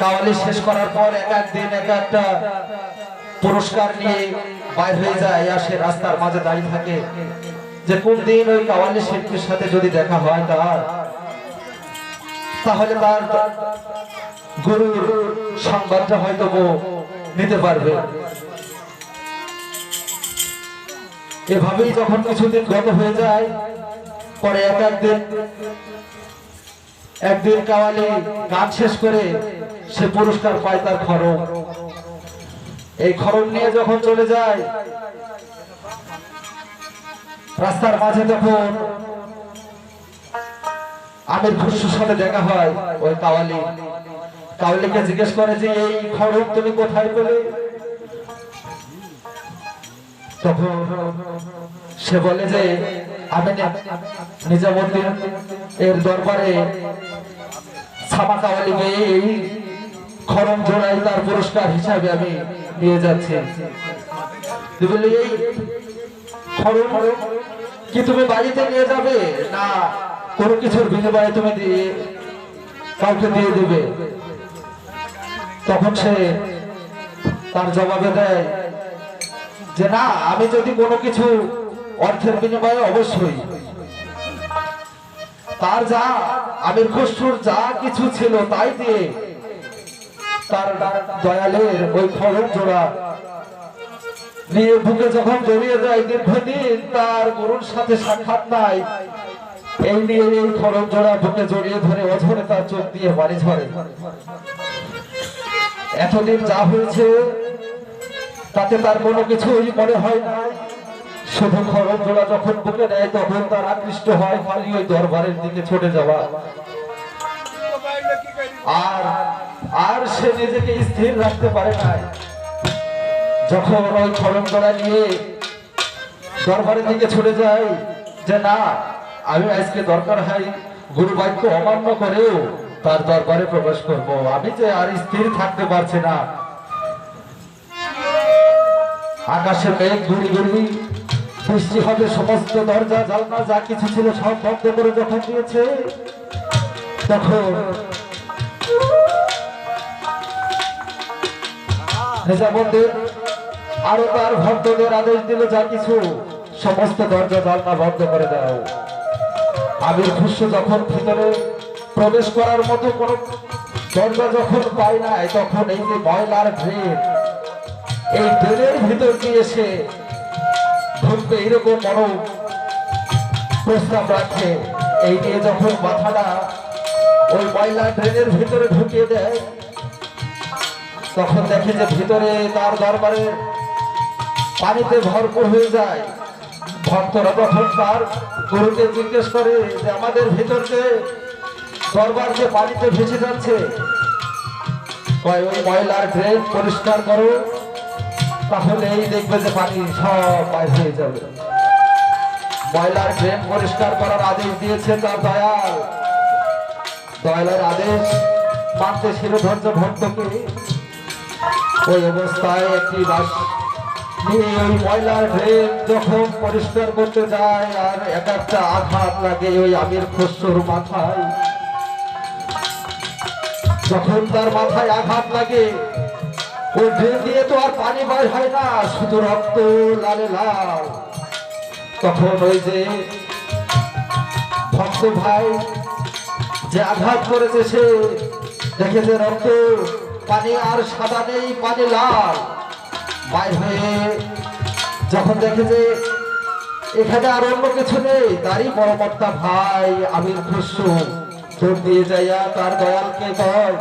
কাওয়ালি শেষ করার পর এক এক দিন এক একটা পুরস্কার নিয়ে বাইর হয়ে যায় আসে রাস্তার মাঝে দাঁড়িয়ে থাকে। যে কোন দিন ওই কাওয়ালি শিল্পীর সাথে যদি দেখা হয় তার, তাহলে তার গুরুর সংবাদটা হয়তো নিতে পারবে। এভাবেই যখন কিছুদিন গত হয়ে যায়, পরে এক একদিন একদিন কাওয়ালি গান শেষ করে সে পুরস্কার পায় তার খরচ এই খরচ নিয়ে যখন চলে যায়, রাস্তার মাঝে যখন আমির খুশুর সাথে দেখা হয় ওই কাওয়ালি। কাওয়ালিকে জিজ্ঞেস করে যে, এই খরচ তুমি কোথায় পেলে? তখন সে বলে যে নিজামুদ্দিন এর দরবারে ছামা কাওয়ালিকে এই খরম জোড়াই তার পুরস্কার হিসাবে আমি নিয়ে যাচ্ছি। কি তুমি বাড়িতে নিয়ে যাবে? না, কোনো কিছুর বিনিময়ে তুমি দিয়ে কাউকে দিয়ে দেবে। তখন সে তার জবাবে দেয় যে, না, আমি যদি কোনো কিছু অর্থের বিনিময়ে অবশ্যই। তার যা আমির খসরুর যা কিছু ছিল তাই দিয়ে তার দয়ালের ওই খরচ জোড়া নিয়ে বুকে যখন জড়িয়ে যায়, দীর্ঘদিন তার গুরুর সাথে সাক্ষাৎ নাই। এই নিয়ে এই খরচ জোড়া বুকে জড়িয়ে ধরে অঝরে তার চোখ দিয়ে বাড়ি ঝরে। এতদিন যা হয়েছে, তাতে তার কোনো কিছুই মনে হয় না। শুধু খরচ জোড়া যখন বুকে নেয়, তখন তার আকৃষ্ট হয়, খালি ওই দরবারের দিকে ছুটে যাওয়া। আর আর সে নিজেকে স্থির রাখতে পারে নাই। যখন ওই জোড়া নিয়ে দরবারের দিকে ছুটে যায়, যে না, আমি আজকে দরকার হয় গুরু বাক্য অমান্য করেও তার দরবারে প্রবেশ করব। আমি যে আর স্থির থাকতে পারছি না। আকাশে মেঘ ঘুরি গুড়ি বৃষ্টি হবে সমস্ত দরজা জালনা যা কিছু ছিল সব বন্ধ করে যখন দিয়েছে, তখন আরও তার ভক্তদের আদেশ দিল, যা কিছু, সমস্ত দরজা জালনা বন্ধ করে দাও। আমির খুশু যখন ভিতরে প্রবেশ করার মতো কোন দরজা যখন পায় নাই, তখন এই যে ময়লার ড্রেন এই ড্রেনের ভিতর দিয়ে সে ঢুকবে এরকম বড় প্রস্তাব রাখে। এই নিয়ে যখন মাথাটা ওই ময়লা ড্রেনের ভিতরে ঢুকিয়ে দেয়, তখন দেখে যে ভিতরে তার দরবারে পানিতে ভরপুর হয়ে যায়। ভক্তরা তখন তার গুরুকে জিজ্ঞেস করে যে, আমাদের ভিতর যে দরবার যে পানিতে ভেসে যাচ্ছে ওই ময়লার ড্রেন পরিষ্কার করো। তাহলে এই দেখবে যে পানি সব হয়ে যাবে। ময়লার ড্রেন পরিষ্কার করার আদেশ দিয়েছে তার দয়াল। দয়ালের আদেশ মানতে শিরোধর্য ভক্তকে। ওই অবস্থায় একটি বাস নিয়ে ওই ময়লার ড্রেন যখন পরিষ্কার করতে যায়, আর এক একটা আঘাত লাগে ওই আমির খসরুর মাথায়। যখন তার মাথায় আঘাত লাগে ওই দিয়ে তো আর পানি বার হয় না, শুধু রক্ত লালে লাল। তখন ওই যে ভক্ত ভাই যে আঘাত করেছে সে দেখে যে রক্ত, পানি আর সাদা নেই, পানি লাল। বাইর হয়ে যখন দেখে যে এখানে আর অন্য কিছু নেই, তারই পরবর্তা ভাই, আমির খুশু। দৌড় দিয়ে যাইয়া তার দয়ালকে কয়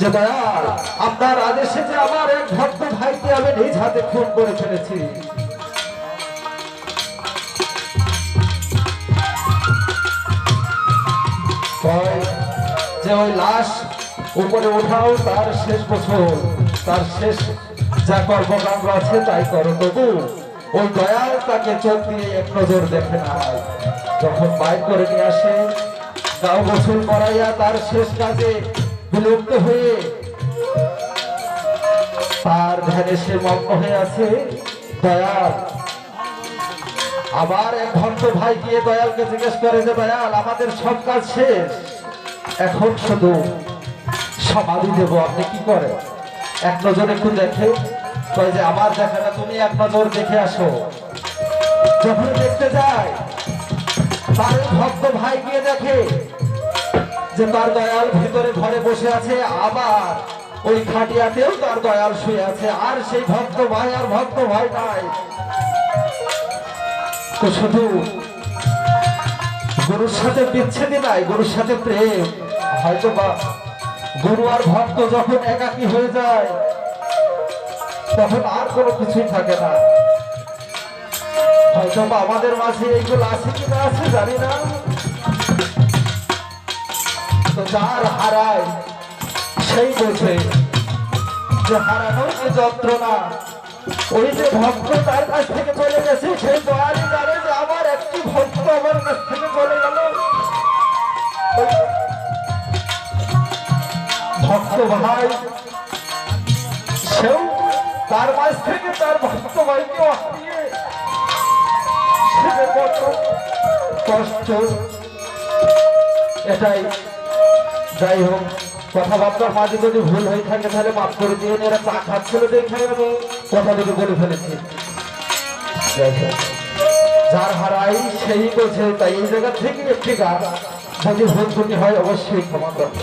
যে দয়াল আপনার আদেশে যে আমার এক ভক্ত ভাইকে আমি নিজ হাতে খুন করে ফেলেছি। যে ওই লাশ উপরে ওঠাও, তার শেষ বছর, তার শেষ যা কর্মকাণ্ড আছে তাই করো তবু। ওই দয়াল তাকে চোখ দিয়ে এক নজর দেখে না। যখন বাইক করে নিয়ে আসে, গাও গোসল করাইয়া তার শেষ কাজে বিলুপ্ত হয়ে তার ধ্যানে সে মগ্ন হয়ে আছে। দয়াল, আবার এক ভক্ত ভাই গিয়ে দয়ালকে জিজ্ঞেস করে যে, দয়াল, আমাদের সব কাজ শেষ। এখন শুধু সমাধি দেব, আপনি কি করে এক নজর একটু দেখে, কয় যে আমার দেখাটা তুমি এক নজর দেখে আসো। যখন দেখতে যায়, তার ভক্ত ভাই গিয়ে দেখে যে তার দয়াল ভিতরে ঘরে বসে আছে, আবার ওই খাটিয়াতেও তার দয়াল শুয়ে আছে। আর সেই ভক্ত ভাই আর ভক্ত ভাই নাই। তো শুধু গরুর সাথে বিচ্ছেদই নাই, গরুর সাথে প্রেম। হয়তো বা গরু আর ভক্ত যখন একাকী হয়ে যায়, তখন আর কোনো কিছুই থাকে না। হয়তো বা আমাদের মাঝে এইগুলো আছে কি না আছে জানি না। যার হারায়। সেই বোঝে যে হারানোর যে যন্ত্রণা। ওই যে ভক্ত তার কাছ থেকে চলে গেছে, সেই দয়ালি জানে যে আমার একটি ভক্ত আমার কাছ থেকে চলে গেল। ভক্ত ভাই, সেও তার মাঝ থেকে তার ভক্ত ভাইকে কষ্ট। এটাই যাই হোক, কথাবার্তার মাঝে যদি ভুল হয়ে থাকে, তাহলে মাফ করে দিয়ে এরা চা খাচ্ছিল, দেখে আমি যদি বলে ফেলেছি। যার হারাই সেই বোঝে, তাই এই জায়গা থেকে একটি গান। যদি ভুল হয়, অবশ্যই ক্ষমা করবে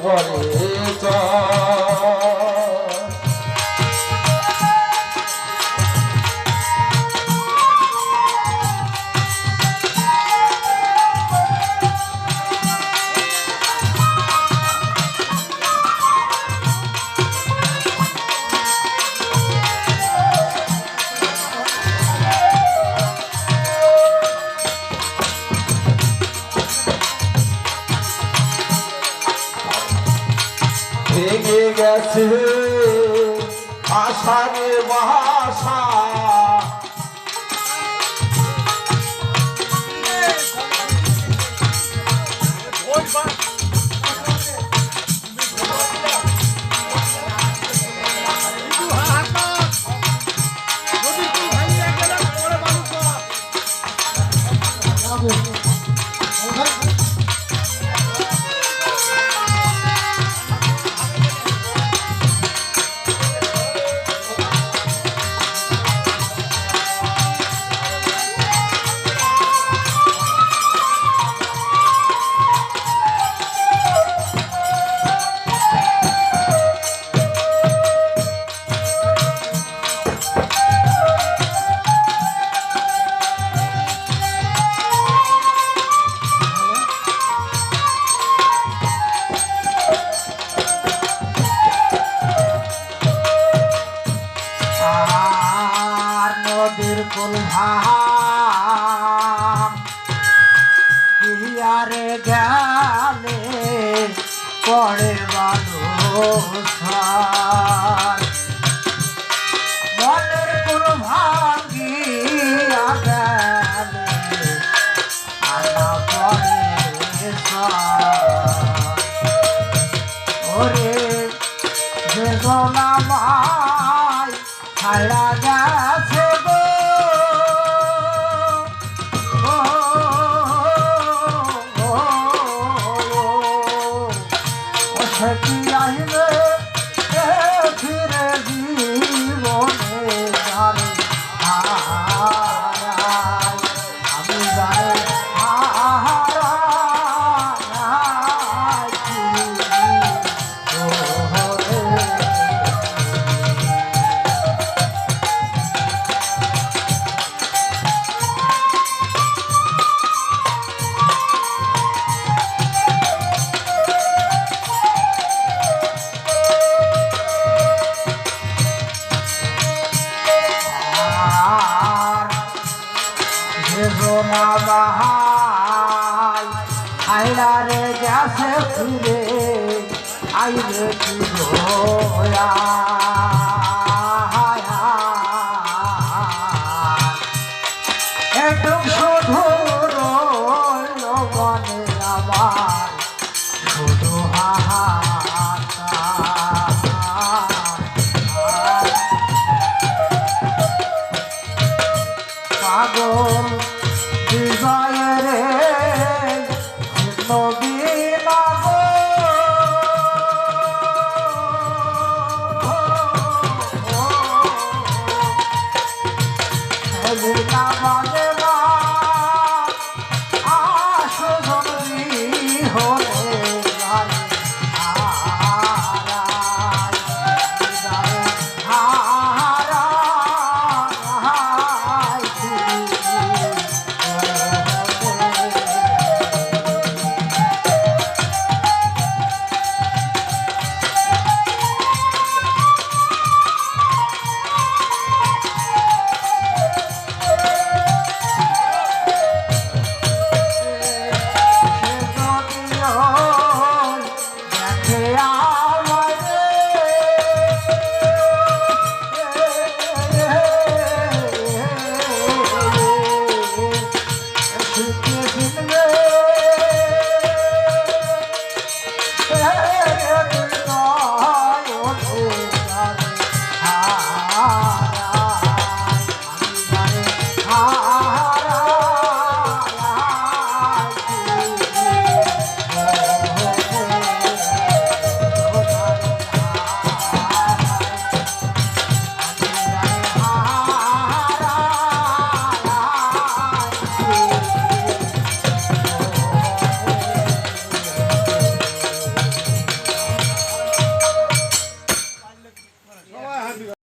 favorita. আছে আষাঢ়ে মহাশা আপন ভািয়ারে গেলে পরের মানুষ